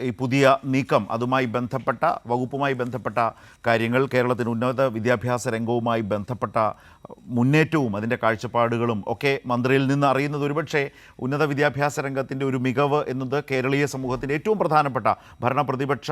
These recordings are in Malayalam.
ഈ പുതിയ നീക്കം അതുമായി ബന്ധപ്പെട്ട വകുപ്പുമായി ബന്ധപ്പെട്ട കാര്യങ്ങൾ കേരളത്തിന് ഉന്നത വിദ്യാഭ്യാസ രംഗവുമായി ബന്ധപ്പെട്ട മുന്നേറ്റവും അതിന്റെ കാഴ്ചപ്പാടുകളും ഒക്കെ മന്ത്രിയിൽ നിന്ന് അറിയുന്നത് ഒരുപക്ഷെ ഉന്നത വിദ്യാഭ്യാസ രംഗത്തിന്റെ ഒരു മികവ് എന്നത് കേരളീയ സമൂഹത്തിന്റെ ഏറ്റവും പ്രധാനപ്പെട്ട ഭരണ പ്രതിപക്ഷ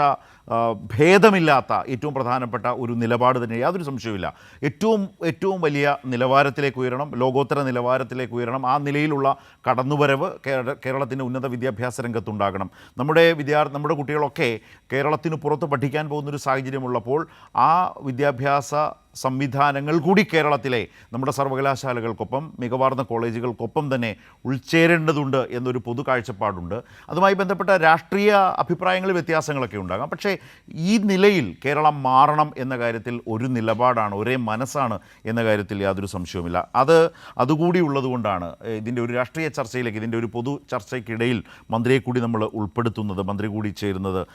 ഭേദമില്ലാത്ത ഏറ്റവും പ്രധാനപ്പെട്ട ഒരു നിലപാട് തന്നെ. യാതൊരു സംശയവുമില്ല. ഏറ്റവും ഏറ്റവും വലിയ നിലവാരത്തിലേക്ക് ഉയരണം ലോകോത്തര നിലവാരത്തിലേക്ക് ഉയരണം ആ നിലയിലുള്ള കടന്നുവരവ് കേര- കേരളത്തിന്റെ ഉന്നത വിദ്യാഭ്യാസ രംഗത്തുണ്ടാകണം. നമ്മുടെ വിദ്യാർത്ഥി നമ്മുടെ കുട്ടികളൊക്കെ കേരളത്തിന് പുറത്ത് പഠിക്കാൻ പോകുന്നൊരു സാഹചര്യമുള്ളപ്പോൾ ആ വിദ്യാഭ്യാസ സംവിധാനങ്ങൾ കൂടി കേരളത്തിലെ നമ്മുടെ സർവകലാശാലകൾക്കൊപ്പം മികവാർന്ന കോളേജുകൾക്കൊപ്പം തന്നെ ഉൾച്ചേരേണ്ടതുണ്ട് എന്നൊരു പൊതു കാഴ്ചപ്പാടുണ്ട്. അതുമായി ബന്ധപ്പെട്ട രാഷ്ട്രീയ അഭിപ്രായങ്ങളിൽ വ്യത്യാസങ്ങളൊക്കെ ഉണ്ടാകാം. പക്ഷേ ഈ നിലയിൽ കേരളം മാറണം എന്ന കാര്യത്തിൽ ഒരു നിലപാടാണ് ഒരേ മനസ്സാണ് എന്ന കാര്യത്തിൽ യാതൊരു സംശയവുമില്ല. അത് അതുകൂടി ഉള്ളതുകൊണ്ടാണ് ഇതിന്റെ ഒരു രാഷ്ട്രീയ ചർച്ചയിലേക്ക് ഇതിന്റെ ഒരു പൊതു ചർച്ചയ്ക്കിടയിൽ മന്ത്രിയെ കൂടി നമ്മൾ ഉൾപ്പെടുത്തുന്നത് മന്ത്രി കൂടി ചേരുന്നത്.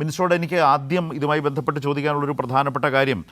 മിനിസ്റ്ററോട് എനിക്ക് ആദ്യം ഇതുമായി ബന്ധപ്പെട്ട് ചോദിക്കാനുള്ളൊരു പ്രധാനപ്പെട്ട കാര്യം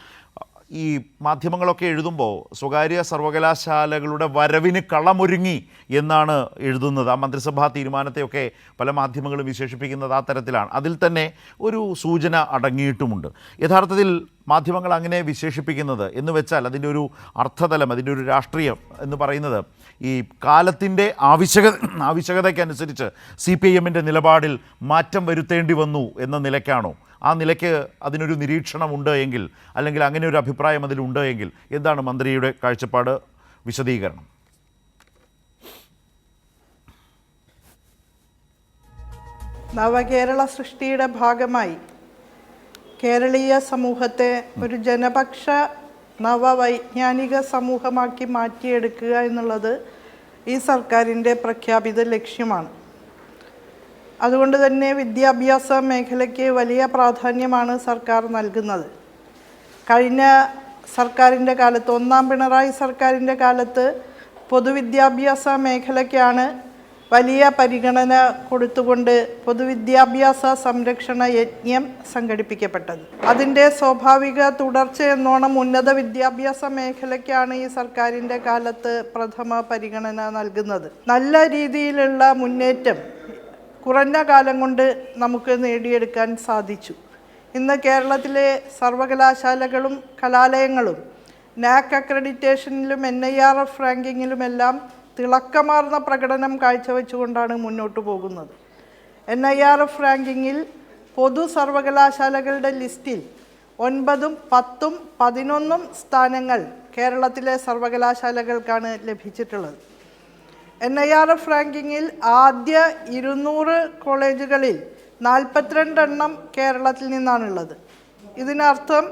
ഈ മാധ്യമങ്ങളൊക്കെ എഴുതുമ്പോൾ സ്വകാര്യ സർവകലാശാലകളുടെ വരവിന് കളമൊരുങ്ങി എന്നാണ് എഴുതുന്നത്. ആ മന്ത്രിസഭാ തീരുമാനത്തെയൊക്കെ പല മാധ്യമങ്ങളും വിശേഷിപ്പിക്കുന്നത് ആ തരത്തിലാണ്. അതിൽ തന്നെ ഒരു സൂചന അടങ്ങിയിട്ടുമുണ്ട്. യഥാർത്ഥത്തിൽ മാധ്യമങ്ങൾ അങ്ങനെ വിശേഷിപ്പിക്കുന്നത് എന്ന് വെച്ചാൽ അതിന്റെ ഒരു അർത്ഥതലം അതിന്റെ ഒരു രാഷ്ട്രീയം എന്ന് പറയുന്നത് ഈ കാലത്തിന്റെ ആവശ്യക ആവശ്യകതയ്ക്കനുസരിച്ച് സി പി ഐ എമ്മിന്റെ നിലപാടിൽ മാറ്റം വരുത്തേണ്ടി വന്നു എന്ന നിലയ്ക്കാണോ? ആ നിലയ്ക്ക് അതിനൊരു നിരീക്ഷണമുണ്ട് എങ്കിൽ അല്ലെങ്കിൽ അങ്ങനെ ഒരു അഭിപ്രായം അതിലുണ്ട് എങ്കിൽ എന്താണ് മന്ത്രിയുടെ കാഴ്ചപ്പാട്? വിശദീകരണം. നവകേരള സൃഷ്ടിയുടെ ഭാഗമായി കേരളീയ സമൂഹത്തെ ഒരു ജനപക്ഷ നവവൈജ്ഞാനിക സമൂഹമാക്കി മാറ്റിയെടുക്കുക എന്നുള്ളത് ഈ സർക്കാരിന്റെ പ്രഖ്യാപിത ലക്ഷ്യമാണ്. അതുകൊണ്ട് തന്നെ വിദ്യാഭ്യാസ മേഖലയ്ക്ക് വലിയ പ്രാധാന്യമാണ് സർക്കാർ നൽകുന്നത്. കഴിഞ്ഞ സർക്കാരിന്റെ കാലത്ത് ഒന്നാം പിണറായി സർക്കാരിന്റെ കാലത്ത് പൊതുവിദ്യാഭ്യാസ മേഖലയ്ക്കാണ് വലിയ പരിഗണന കൊടുത്തുകൊണ്ട് പൊതുവിദ്യാഭ്യാസ സംരക്ഷണ യജ്ഞം സംഘടിപ്പിക്കപ്പെട്ടത്. അതിന്റെ സ്വാഭാവിക തുടർച്ച എന്നോണം ഉന്നത വിദ്യാഭ്യാസ മേഖലയ്ക്കാണ് ഈ സർക്കാരിന്റെ കാലത്ത് പ്രഥമ പരിഗണന നൽകുന്നത്. നല്ല രീതിയിലുള്ള മുന്നേറ്റം കുറഞ്ഞ കാലം കൊണ്ട് നമുക്ക് നേടിയെടുക്കാൻ സാധിച്ചു. ഇന്ന് കേരളത്തിലെ സർവകലാശാലകളും കലാലയങ്ങളും നാക് അക്രഡിറ്റേഷനിലും എൻ ഐ ആർ എഫ് റാങ്കിങ്ങിലുമെല്ലാം തിളക്കമാർന്ന പ്രകടനം കാഴ്ചവെച്ചുകൊണ്ടാണ് മുന്നോട്ട് പോകുന്നത്. എൻ ഐ ആർ എഫ് റാങ്കിങ്ങിൽ പൊതു സർവകലാശാലകളുടെ ലിസ്റ്റിൽ ഒൻപതും പത്തും പതിനൊന്നും സ്ഥാനങ്ങൾ കേരളത്തിലെ സർവകലാശാലകൾക്കാണ് ലഭിച്ചിട്ടുള്ളത്. എൻ ഐ ആർ എഫ് റാങ്കിങ്ങിൽ ആദ്യ ഇരുന്നൂറ് കോളേജുകളിൽ നാൽപ്പത്തിരണ്ടെണ്ണം കേരളത്തിൽ നിന്നാണുള്ളത്. ഇതിനർത്ഥം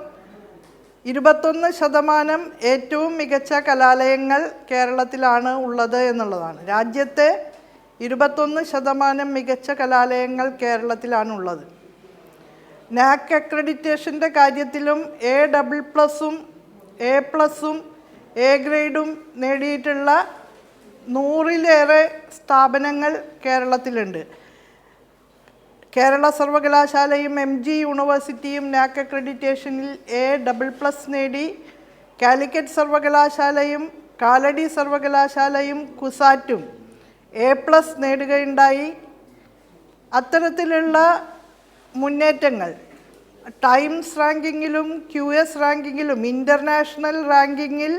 ഇരുപത്തൊന്ന് ശതമാനം ഏറ്റവും മികച്ച കലാലയങ്ങൾ കേരളത്തിലാണ് ഉള്ളത് എന്നുള്ളതാണ്. രാജ്യത്തെ ഇരുപത്തൊന്ന് ശതമാനം മികച്ച കലാലയങ്ങൾ കേരളത്തിലാണ് ഉള്ളത്. നാക് അക്രഡിറ്റേഷന്റെ കാര്യത്തിലും എ ഡബിൾ പ്ലസും എ പ്ലസും എ ഗ്രേഡും നേടിയിട്ടുള്ള നൂറിലേറെ സ്ഥാപനങ്ങൾ കേരളത്തിലുണ്ട്. കേരള സർവകലാശാലയും എം ജി യൂണിവേഴ്സിറ്റിയും നാക് അക്രഡിറ്റേഷനിൽ എ ഡബിൾ പ്ലസ് നേടി. കാലിക്കറ്റ് സർവകലാശാലയും കാലടി സർവകലാശാലയും കുസാറ്റും എ പ്ലസ് നേടുകയുണ്ടായി. അത്തരത്തിലുള്ള മുന്നേറ്റങ്ങൾ ടൈംസ് റാങ്കിങ്ങിലും ക്യു എസ് റാങ്കിങ്ങിലും ഇന്റർനാഷണൽ റാങ്കിങ്ങിൽ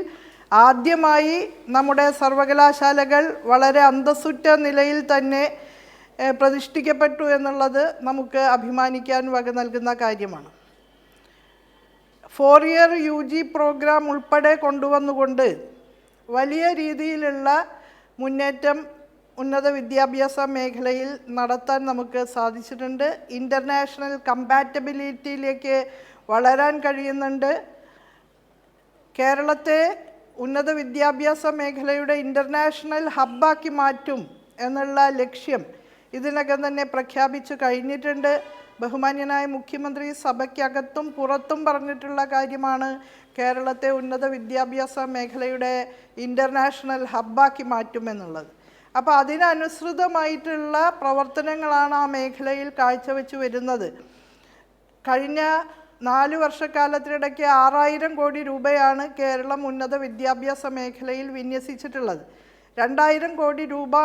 ആദ്യമായി നമ്മുടെ സർവകലാശാലകൾ വളരെ അന്തസ്സുറ്റ നിലയിൽ തന്നെ പ്രതിഷ്ഠിക്കപ്പെട്ടു എന്നുള്ളത് നമുക്ക് അഭിമാനിക്കാൻ വക നൽകുന്ന കാര്യമാണ്. Four year U G programme ഉൾപ്പെടെ കൊണ്ടുവന്നുകൊണ്ട് വലിയ രീതിയിലുള്ള മുന്നേറ്റം ഉന്നത വിദ്യാഭ്യാസ മേഖലയിൽ നടത്താൻ നമുക്ക് സാധിച്ചിട്ടുണ്ട്. ഇന്റർനാഷണൽ കമ്പാറ്റബിലിറ്റിയിലേക്ക് വളരാൻ കഴിയുന്നുണ്ട്. കേരളത്തെ ഉന്നത വിദ്യാഭ്യാസ മേഖലയുടെ ഇന്റർനാഷണൽ ഹബ്ബാക്കി മാറ്റും എന്നുള്ള ലക്ഷ്യം ഇതിനകം തന്നെ പ്രഖ്യാപിച്ചു കഴിഞ്ഞിട്ടുണ്ട്. ബഹുമാന്യനായ മുഖ്യമന്ത്രി സഭയ്ക്കകത്തും പുറത്തും പറഞ്ഞിട്ടുള്ള കാര്യമാണ് കേരളത്തെ ഉന്നത വിദ്യാഭ്യാസ മേഖലയുടെ ഇന്റർനാഷണൽ ഹബ്ബാക്കി മാറ്റുമെന്നുള്ളത്. അപ്പോൾ അതിനനുസൃതമായിട്ടുള്ള പ്രവർത്തനങ്ങളാണ് ആ മേഖലയിൽ കാഴ്ചവെച്ച് വരുന്നത്. കഴിഞ്ഞ നാല് വർഷക്കാലത്തിനിടയ്ക്ക് ആറായിരം കോടി രൂപയാണ് കേരളം ഉന്നത വിദ്യാഭ്യാസ മേഖലയിൽ വിന്യസിച്ചിട്ടുള്ളത്. രണ്ടായിരം കോടി രൂപ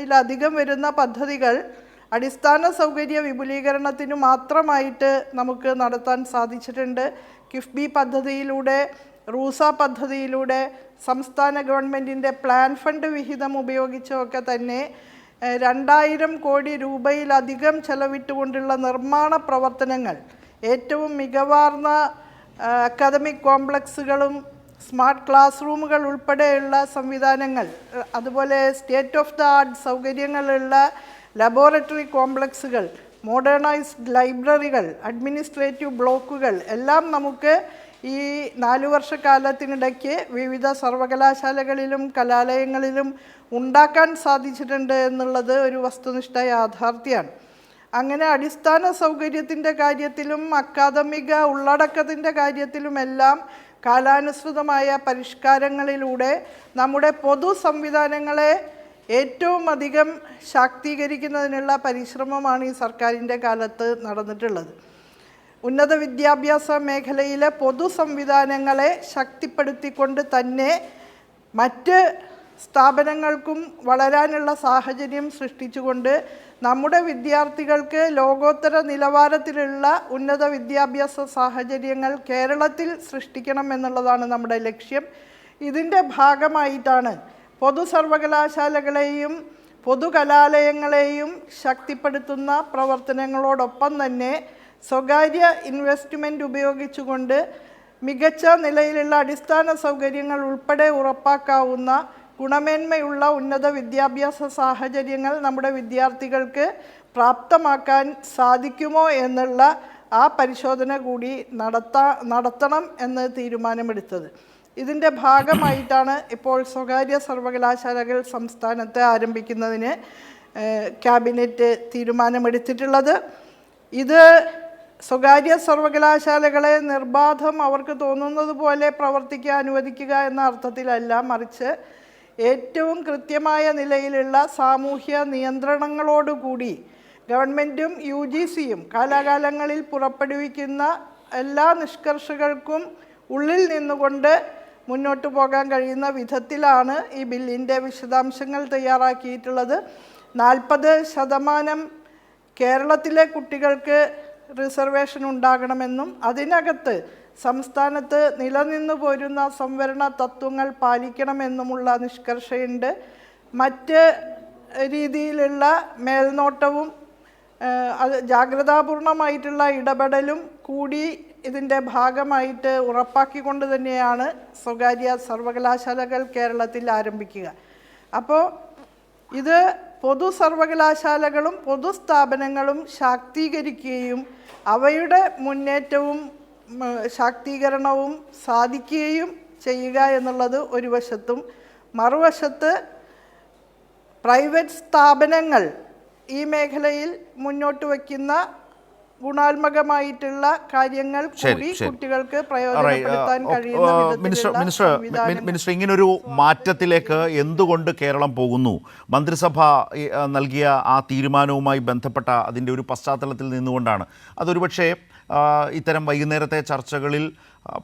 യിലധികം വരുന്ന പദ്ധതികൾ അടിസ്ഥാന സൗകര്യ വിപുലീകരണത്തിന് മാത്രമായിട്ട് നമുക്ക് നടത്താൻ സാധിച്ചിട്ടുണ്ട്. കിഫ്ബി പദ്ധതിയിലൂടെ റൂസ പദ്ധതിയിലൂടെ സംസ്ഥാന ഗവൺമെന്റിന്റെ പ്ലാൻ ഫണ്ട് വിഹിതം ഉപയോഗിച്ചൊക്കെ തന്നെ രണ്ടായിരം കോടി രൂപയിലധികം ചെലവിട്ടുകൊണ്ടുള്ള നിർമ്മാണ പ്രവർത്തനങ്ങൾ ഏറ്റവും മികവാർന്ന അക്കാദമിക് കോംപ്ലക്സുകളും സ്മാർട്ട് ക്ലാസ് റൂമുകൾ ഉൾപ്പെടെയുള്ള സംവിധാനങ്ങൾ അതുപോലെ സ്റ്റേറ്റ് ഓഫ് ദ ആർട്ട് സൗകര്യങ്ങളുള്ള ലബോറട്ടറി കോംപ്ലക്സുകൾ മോഡേണൈസ്ഡ് ലൈബ്രറികൾ അഡ്മിനിസ്ട്രേറ്റീവ് ബ്ലോക്കുകൾ എല്ലാം നമുക്ക് ഈ നാലു വർഷക്കാലത്തിനിടയ്ക്ക് വിവിധ സർവകലാശാലകളിലും കലാലയങ്ങളിലും ഉണ്ടാക്കാൻ സാധിച്ചിട്ടുണ്ട് എന്നുള്ളത് ഒരു വസ്തുനിഷ്ഠ യാഥാർത്ഥ്യമാണ് അങ്ങനെ അടിസ്ഥാന സൗകര്യത്തിന്റെ കാര്യത്തിലും അക്കാദമിക ഉള്ളടക്കത്തിന്റെ കാര്യത്തിലുമെല്ലാം കാലാനുസൃതമായ പരിഷ്കാരങ്ങളിലൂടെ നമ്മുടെ പൊതു സംവിധാനങ്ങളെ ഏറ്റവും അധികം ശാക്തീകരിക്കുന്നതിനുള്ള പരിശ്രമമാണ് ഈ സർക്കാരിന്റെ കാലത്ത് നടന്നിട്ടുള്ളത്. ഉന്നത വിദ്യാഭ്യാസ മേഖലയിലെ പൊതു സംവിധാനങ്ങളെ ശക്തിപ്പെടുത്തിക്കൊണ്ട് തന്നെ മറ്റ് സ്ഥാപനങ്ങൾക്കും വളരാനുള്ള സാഹചര്യം സൃഷ്ടിച്ചുകൊണ്ട് നമ്മുടെ വിദ്യാർത്ഥികൾക്ക് ലോകോത്തര നിലവാരത്തിലുള്ള ഉന്നത വിദ്യാഭ്യാസ സാഹചര്യങ്ങൾ കേരളത്തിൽ സൃഷ്ടിക്കണം എന്നുള്ളതാണ് നമ്മുടെ ലക്ഷ്യം. ഇതിന്റെ ഭാഗമായിട്ടാണ് പൊതു സർവകലാശാലകളെയും പൊതുകലാലയങ്ങളെയും ശക്തിപ്പെടുത്തുന്ന പ്രവർത്തനങ്ങളോടൊപ്പം തന്നെ സ്വകാര്യ ഇൻവെസ്റ്റ്മെന്റ് ഉപയോഗിച്ചുകൊണ്ട് മികച്ച നിലയിലുള്ള അടിസ്ഥാന സൗകര്യങ്ങൾ ഉൾപ്പെടെ ഉറപ്പാക്കാവുന്ന ഗുണമേന്മയുള്ള ഉന്നത വിദ്യാഭ്യാസ സാഹചര്യങ്ങൾ നമ്മുടെ വിദ്യാർത്ഥികൾക്ക് പ്രാപ്തമാക്കാൻ സാധിക്കുമോ എന്നുള്ള ആ പരിശോധന കൂടി നടത്താ നടത്തണം എന്ന് തീരുമാനമെടുത്തത്. ഇതിന്റെ ഭാഗമായിട്ടാണ് ഇപ്പോൾ സ്വകാര്യ സർവകലാശാലകൾ സംസ്ഥാനത്ത് ആരംഭിക്കുന്നതിന് ക്യാബിനറ്റ് തീരുമാനമെടുത്തിട്ടുള്ളത്. ഇത് സ്വകാര്യ സർവകലാശാലകളെ നിർബാധം അവർക്ക് തോന്നുന്നത് പോലെ പ്രവർത്തിക്കാൻ അനുവദിക്കുക എന്ന അർത്ഥത്തിലല്ല മറിച്ച് ഏറ്റവും കൃത്യമായ നിലയിലുള്ള സാമൂഹ്യ നിയന്ത്രണങ്ങളോടുകൂടി ഗവൺമെന്റും യു ജി സിയും കാലാകാലങ്ങളിൽ പുറപ്പെടുവിക്കുന്ന എല്ലാ നിഷ്കർഷകൾക്കും ഉള്ളിൽ നിന്നുകൊണ്ട് മുന്നോട്ട് പോകാൻ കഴിയുന്ന വിധത്തിലാണ് ഈ ബില്ലിന്റെ വിശദാംശങ്ങൾ തയ്യാറാക്കിയിട്ടുള്ളത്. നാൽപ്പത് ശതമാനം കേരളത്തിലെ കുട്ടികൾക്ക് റിസർവേഷൻ ഉണ്ടാകണമെന്നും അതിനകത്ത് സംസ്ഥാനത്ത് നിലനിന്നു പോരുന്ന സംവരണ തത്വങ്ങൾ പാലിക്കണമെന്നുമുള്ള നിഷ്കർഷയുണ്ട്. മറ്റ് രീതിയിലുള്ള മേൽനോട്ടവും അത് ജാഗ്രതാപൂർണമായിട്ടുള്ള ഇടപെടലും കൂടി ഇതിന്റെ ഭാഗമായിട്ട് ഉറപ്പാക്കിക്കൊണ്ട് തന്നെയാണ് സ്വകാര്യ സർവകലാശാലകൾ കേരളത്തിൽ ആരംഭിക്കുക. അപ്പോൾ ഇത് പൊതു സർവകലാശാലകളും പൊതുസ്ഥാപനങ്ങളും ശാക്തീകരിക്കുകയും അവയുടെ മുന്നേറ്റവും ശാക്തീകരണവും സാധിക്കുകയും ചെയ്യുക എന്നുള്ളത് ഒരു വശത്തും മറുവശത്ത് പ്രൈവറ്റ് സ്ഥാപനങ്ങൾ ഈ മേഖലയിൽ മുന്നോട്ട് വയ്ക്കുന്ന ഗുണാത്മകമായിട്ടുള്ള കാര്യങ്ങൾ കൂടി കുട്ടികൾക്ക് പ്രയോജനപ്പെടുത്താൻ uh, കഴിയുന്ന uh, മിനിസ്റ്റർ ഇങ്ങനൊരു മാറ്റത്തിലേക്ക് എന്തുകൊണ്ട് കേരളം പോകുന്നു? മന്ത്രിസഭ നൽകിയ ആ തീരുമാനവുമായി ബന്ധപ്പെട്ട അതിന്റെ ഒരു പശ്ചാത്തലത്തിൽ നിന്നുകൊണ്ടാണ്. അതൊരുപക്ഷേ ഇത്തരം വൈകുന്നേരത്തെ ചർച്ചകളിൽ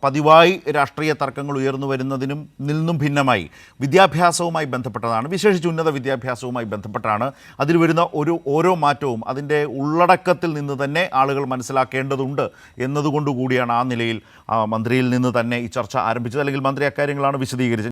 പതിവായി രാഷ്ട്രീയ തർക്കങ്ങൾ ഉയർന്നു വരുന്നതിനും നിന്നും ഭിന്നമായി വിദ്യാഭ്യാസവുമായി ബന്ധപ്പെട്ടതാണ് വിശേഷിച്ച് ഉന്നത വിദ്യാഭ്യാസവുമായി ബന്ധപ്പെട്ടാണ് അതിൽ വരുന്ന ഒരു ഓരോ മാറ്റവും അതിന്റെ ഉള്ളടക്കത്തിൽ നിന്ന് തന്നെ ആളുകൾ മനസ്സിലാക്കേണ്ടതുണ്ട് എന്നതുകൊണ്ടുകൂടിയാണ് ആ നിലയിൽ മന്ത്രിയിൽ നിന്ന് തന്നെ ഈ ചർച്ച ആരംഭിച്ചത്. അല്ലെങ്കിൽ മന്ത്രി അക്കാര്യങ്ങളാണ് വിശദീകരിച്ചത്.